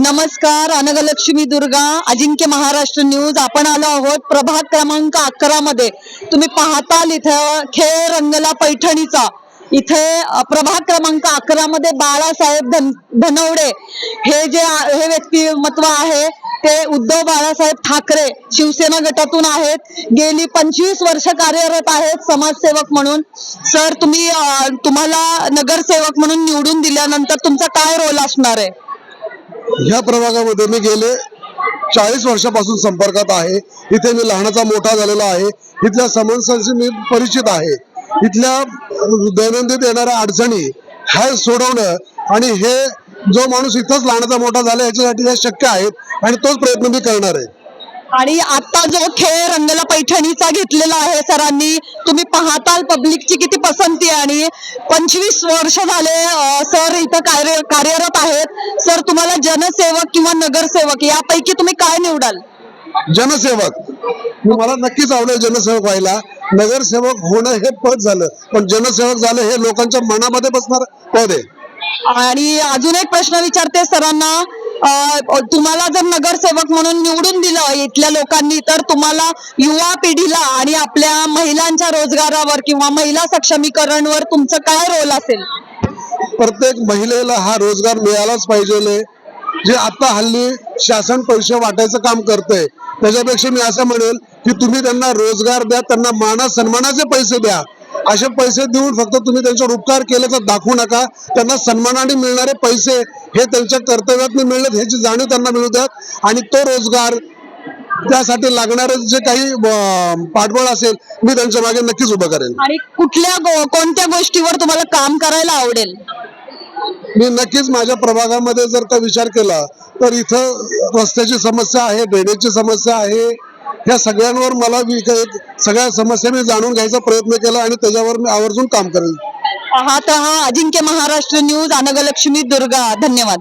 नमस्कार अनगलक्ष्मी दुर्गा अजिंक्य महाराष्ट्र न्यूज. आपण आलो आहोत प्रभाग क्रमांक अकरा मध्ये. तुम्ही पाहताल इथं खेळ रंगला पैठणीचा. इथे प्रभाग क्रमांक अकरा मध्ये बाळासाहेब धन धनवडे. हे जे हे व्यक्तिमत्व आहे ते उद्धव बाळासाहेब ठाकरे शिवसेना गटातून आहेत. गेली पंचवीस वर्ष कार्यरत आहेत समाजसेवक म्हणून. सर तुम्ही तुम्हाला नगरसेवक म्हणून निवडून दिल्यानंतर तुमचा काय रोल असणार आहे? ह्या प्रभागामध्ये मी गेले चाळीस वर्षापासून संपर्कात आहे. इथे मी लहानाचा मोठा झालेला आहे. इथल्या समस्यांशी मी परिचित आहे. इथल्या दैनंदिन येणाऱ्या अडचणी ह्या सोडवणं आणि हे जो माणूस इथंच लहानाचा मोठा झाला याच्यासाठी शक्य आहेत आणि तोच प्रयत्न मी करणार आहे. आणि आता जो खेळ रंगला पैठणीचा घेतलेला आहे सरांनी तुम्ही पाहताल पब्लिकची किती पसंती आहे आणि पंचवीस वर्ष झाले सर इथं कार्य कार्यरत आहेत. सर तुम्हाला जनसेवक किंवा नगरसेवक यापैकी तुम्ही काय निवडाल? जनसेवक. मला नक्कीच आवडेल जनसेवक व्हायला. नगरसेवक होणं हे पद झालं. पण जनसेवक झालं हे लोकांच्या मनामध्ये बसणार पद आहे. आणि अजून एक प्रश्न विचारते सरांना. तुम्हाला जर नगरसेवक म्हणून निवडून दिलं इथल्या लोकांनी तर तुम्हाला युवा पिढीला आणि आपल्या महिलांच्या रोजगारावर किंवा महिला सक्षमीकरणवर तुमचं काय रोल असेल? प्रत्येक महिलेला हा रोजगार मिळालाच पाहिजे जे आता हल्ली शासन पैसे वाटायचं काम करतंय त्याच्यापेक्षा मी असं म्हणेल की तुम्ही त्यांना रोजगार द्या त्यांना माना सन्मानाचे पैसे द्या. असे पैसे देऊन फक्त तुम्ही त्यांच्यावर उपकार केल्याचं दाखवू नका. त्यांना सन्मानाने मिळणारे पैसे हे त्यांच्या कर्तव्यात मिळत ह्याची जाणीव त्यांना मिळू द्यात. आणि तो रोजगार त्यासाठी लागणारे जे काही पाठबळ असेल मी त्यांच्या मागे नक्कीच उभं करेन. आणि कुठल्या कोणत्या गोष्टीवर तुम्हाला काम करायला आवडेल? मी नक्कीच माझ्या प्रभागामध्ये जर का विचार केला तर इथं रस्त्याची समस्या आहे ड्रेनेजची समस्या आहे. ह्या सगळ्यांवर मला एक सगळ्या समस्या मी जाणून घ्यायचा प्रयत्न केला आणि त्याच्यावर मी आवर्जून काम करेन पाहत हा अजिंक्य महाराष्ट्र न्यूज अनगलक्ष्मी दुर्गा. धन्यवाद.